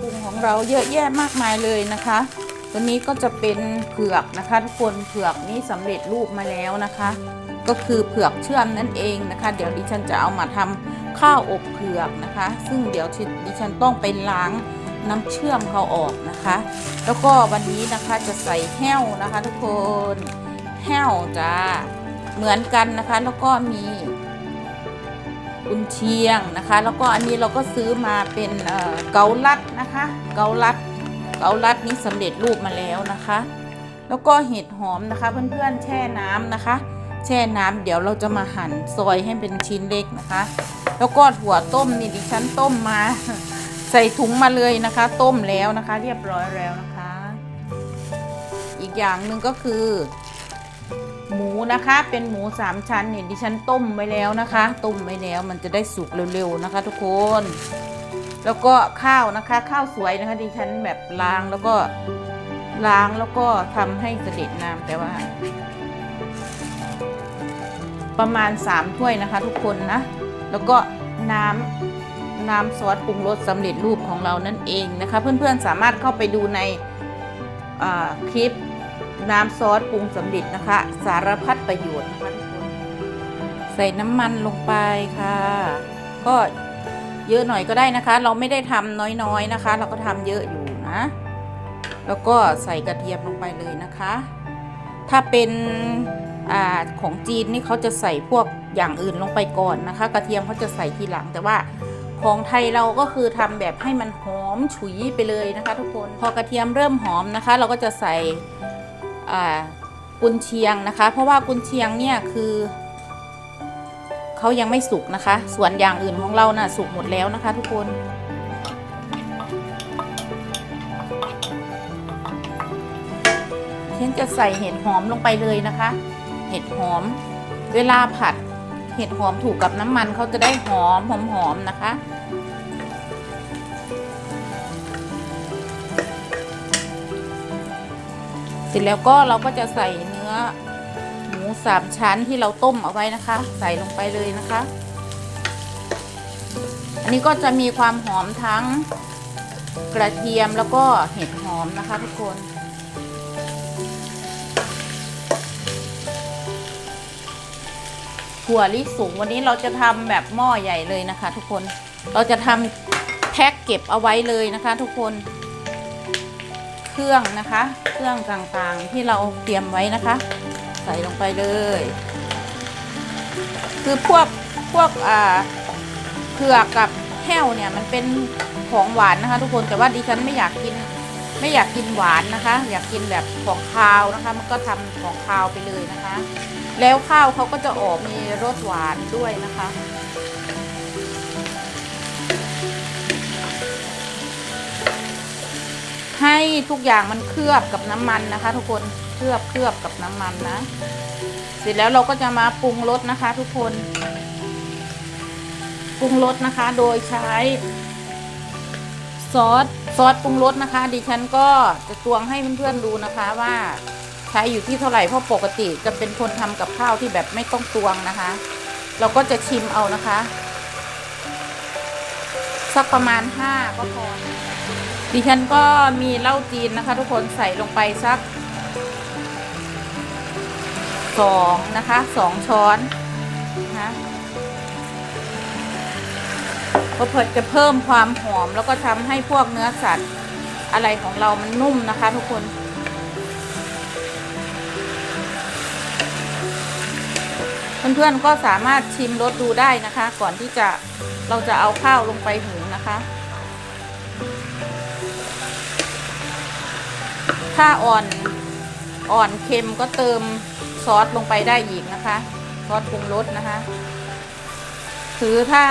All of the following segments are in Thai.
ปรุงของเราเยอะแยะมากมายเลยนะคะ ตัวนี้ก็จะเป็นเผือกนะคะ ทุกคนเผือกนี้สำเร็จรูปมาแล้วนะคะ ก็คือเผือกเชื่อมนั่นเองนะคะ เดี๋ยวดิฉันจะเอามาทำข้าวอบเผือกนะคะ ซึ่งเดี๋ยวดิฉันต้องไปล้างน้ำเชื่อมเขาออกนะคะ แล้วก็วันนี้นะคะจะใส่แห้วนะคะ ทุกคนแห้วจ้าเหมือนกันนะคะ แล้วก็มี กุนเชียงนะคะ แล้วก็อันนี้เราก็ซื้อมาเป็นเกาลัดนะคะ เกาลัด เกาลัดนี้สำเร็จรูปมาแล้วนะคะ แล้วก็เห็ดหอมนะคะเพื่อนๆแช่น้ำนะคะ แช่น้ำเดี๋ยวเราจะมาหั่นซอยให้เป็นชิ้นเล็กนะคะ แล้วก็ถั่วต้มนี่ดิฉันต้มมาใส่ถุงมาเลยนะคะ ต้มแล้วนะคะ เรียบร้อยแล้วนะคะ อีกอย่างหนึ่งก็คือ หมูนะคะ เป็นหมูสามชั้นเนี่ยดิฉันต้มไว้แล้วนะคะ ต้มไว้แล้วมันจะได้สุกเร็วๆนะคะ ทุกคน แล้วก็ข้าวนะคะ ข้าวสวยนะคะ ดิฉันแบบล้างแล้วก็ล้างแล้วก็ทำให้เสด็จน้ำแต่ว่า ประมาณ3ถ้วยนะคะ ทุกคนนะ แล้วก็น้ำน้ำซอสปรุงรสสำเร็จรูปของเรานั่นเองนะคะ เพื่อนๆสามารถเข้าไปดูในคลิป น้ำซอสปรุงสำเร็จนะคะ สารพัดประโยชน์นะคะทุกคนใส่น้ำมันลงไปค่ะ ก็เยอะหน่อยก็ได้นะคะ เราไม่ได้ทำน้อยๆนะคะ เราก็ทำเยอะอยู่นะ แล้วก็ใส่กระเทียมลงไปเลยนะคะ ถ้าเป็นอของจีนนี่เขาจะใส่พวกอย่างอื่นลงไปก่อนนะคะ กระเทียมเขาจะใส่ทีหลังแต่ว่าของไทยเราก็คือทำแบบให้มันหอมฉุยไปเลยนะคะ ทุกคน พอกระเทียมเริ่มหอมนะคะ เราก็จะใส่ กุนเชียงนะคะ เพราะว่ากุนเชียงเนี่ยคือเขายังไม่สุกนะคะ ส่วนอย่างอื่นของเรานะ่ะสุกหมดแล้วนะคะ ทุกคนฉันจะใส่เห็ดหอมลงไปเลยนะคะ เห็ดหอม เวลาผัด เห็ดหอมถูกกับน้ำมันเขาจะได้หอมหอมหอมนะคะ เสร็จแล้วก็เราก็จะใส่เนื้อหมูสามชั้นที่เราต้มเอาไว้นะคะ ใส่ลงไปเลยนะคะ อันนี้ก็จะมีความหอมทั้งกระเทียมแล้วก็เห็ดหอมนะคะทุกคน ถั่วลิสงวันนี้เราจะทำแบบหม้อใหญ่เลยนะคะ ทุกคน เราจะทำแพ็คเก็บเอาไว้เลยนะคะ ทุกคน รื่องนะคะ เครื่องต่างๆที่เราเตรียมไว้นะคะ ใส่ลงไปเลย คือพวกพวกอ่าเผือกกับแห้วเนี่ยมันเป็นของหวานนะคะ ทุกคนแต่ว่าดิฉันไม่อยากกินไม่อยากกินหวานนะคะ อยากกินแบบของคาวนะคะ มันก็ทำของคาวไปเลยนะคะ แล้วข้าวเขาก็จะออกมีรสหวานด้วยนะคะ ให้ทุกอย่างมันเคลือบกับน้ำมันนะคะ ทุกคนเคลือบเคลือบกับน้ำมันนะ เสร็จแล้วเราก็จะมาปรุงรสนะคะ ทุกคนปรุงรสนะคะ โดยใช้ซอสซอสปรุงรสนะคะ ดิฉันก็จะตวงให้เพื่อนๆดูนะคะว่าใช้อยู่ที่เท่าไหร่เพราะปกติจะเป็นคนทำกับข้าวที่แบบไม่ต้องตวงนะคะ เราก็จะชิมเอานะคะ สักประมาณห้าก็พอ ดิฉันก็มีเหล้าจีนนะคะ ทุกคนใส่ลงไปสักสองนะคะสองช้อนนะคะก็เพื่อจะเพิ่มความหอมแล้วก็ทำให้พวกเนื้อสัตว์อะไรของเรามันนุ่มนะคะ ทุกคนเพื่อนๆก็สามารถชิมรสดูได้นะคะ ก่อนที่จะเราจะเอาข้าวลงไปหุงนะคะ ถ้าอ่อนอ่อนเค็มก็เติมซอสลงไปได้อีกนะคะ ซอสปรุงรสนะคะคือถ้า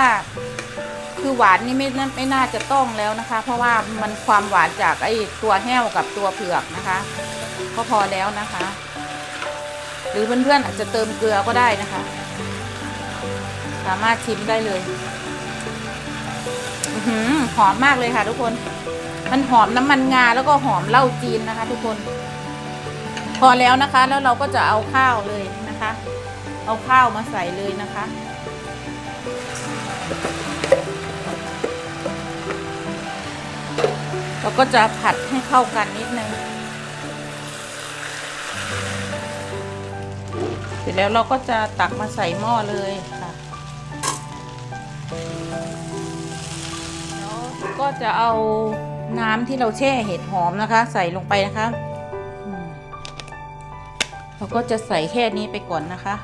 คือหวานนี่ไม่ไม่น่าจะต้องแล้วนะคะ เพราะว่ามันความหวานจากไอ้ตัวแห้วกับตัวเผือกนะคะ ก็พอแล้วนะคะ หรือเพื่อนๆอาจจะเติมเกลือก็ได้นะคะ สามารถชิมได้เลย หอมมากเลยค่ะ ทุกคน มันหอมน้ำมันงาแล้วก็หอมเหล้าจีนนะคะ ทุกคน พอแล้วนะคะ แล้วเราก็จะเอาข้าวเลยนะคะ เอาข้าวมาใส่เลยนะคะเราก็จะผัดให้เข้ากันนิดนึง เสร็จแล้วเราก็จะตักมาใส่หม้อเลยค่ะ ก็จะเอาน้ำที่เราแช่เห็ดหอมนะคะ ใส่ลงไปนะคะเราก็จะใส่แค่นี้ไปก่อนนะคะ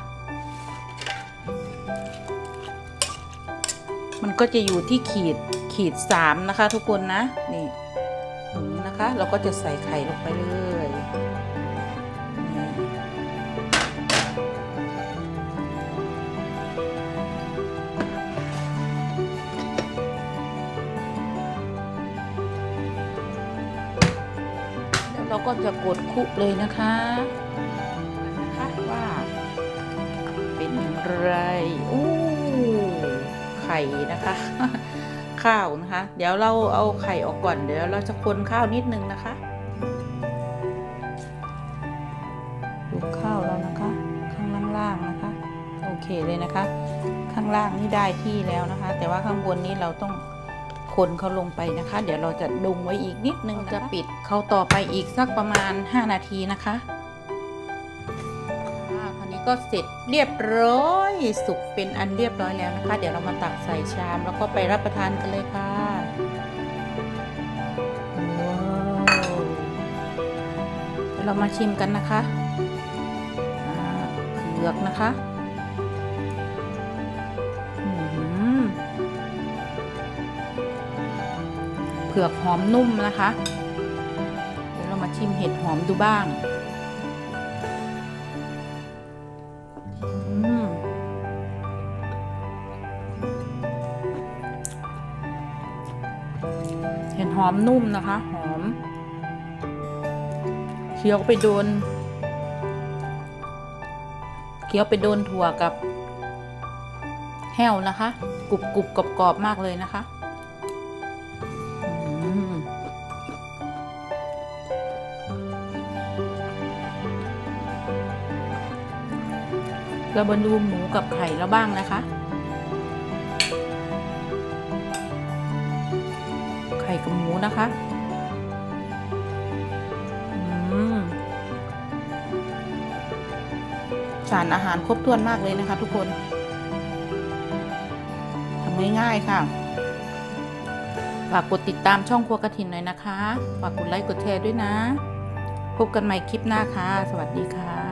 มันก็จะอยู่ที่ขีดขีดสามนะคะ ทุกคนนะนี่นะคะ เราก็จะใส่ไข่ลงไปเลย เราก็จะกดคุกเลยนะคะนะคะว่าเป็นอย่างไรอู้ไข่นะคะ ข้าวนะคะ เดี๋ยวเราเอาไข่ออกก่อนเดี๋ยวเราจะคนข้าวนิดนึงนะคะดูข้าวแล้วนะคะ ข้างล่างๆนะคะ โอเคเลยนะคะ ข้างล่างนี่ได้ที่แล้วนะคะ แต่ว่าข้างบนนี้เราต้อง คนเขาลงไปนะคะ เดี๋ยวเราจะดุงไว้อีกนิดนึงจะปิดเขาต่อไปอีกสักประมาณ 5 นาทีนะคะค่ะคราวนี้ก็เสร็จเรียบร้อย สุกเป็นอันเรียบร้อยแล้วนะคะ เดี๋ยวเรามาตักใส่ชาม แล้วก็ไปรับประทานกันเลยค่ะว้าวเรามาชิมกันนะคะเผือกนะคะ ผือกหอมนุ่มนะคะ เดี๋ยวเรามาชิมเห็ดหอมดูบ้างเห็ดหอมนุ่มนะคะ หอมเคี้ยวไปโดนเคี้ยวไปโดนถั่วกับแห้วนะคะกรุบกรุบกรอบกรอบๆมากเลยนะคะ เราบรรดูหมูกับไข่แล้วบ้างนะคะ ไข่กับหมูนะคะสารอาหารครบถ้วนมากเลยนะคะทุกคนทำง่ายๆค่ะ ฝากกดติดตามช่องครัวกระถินหน่อยนะคะ ฝากกดไลค์กดแชร์ด้วยนะ พบกันใหม่คลิปหน้าค่ะ สวัสดีค่ะ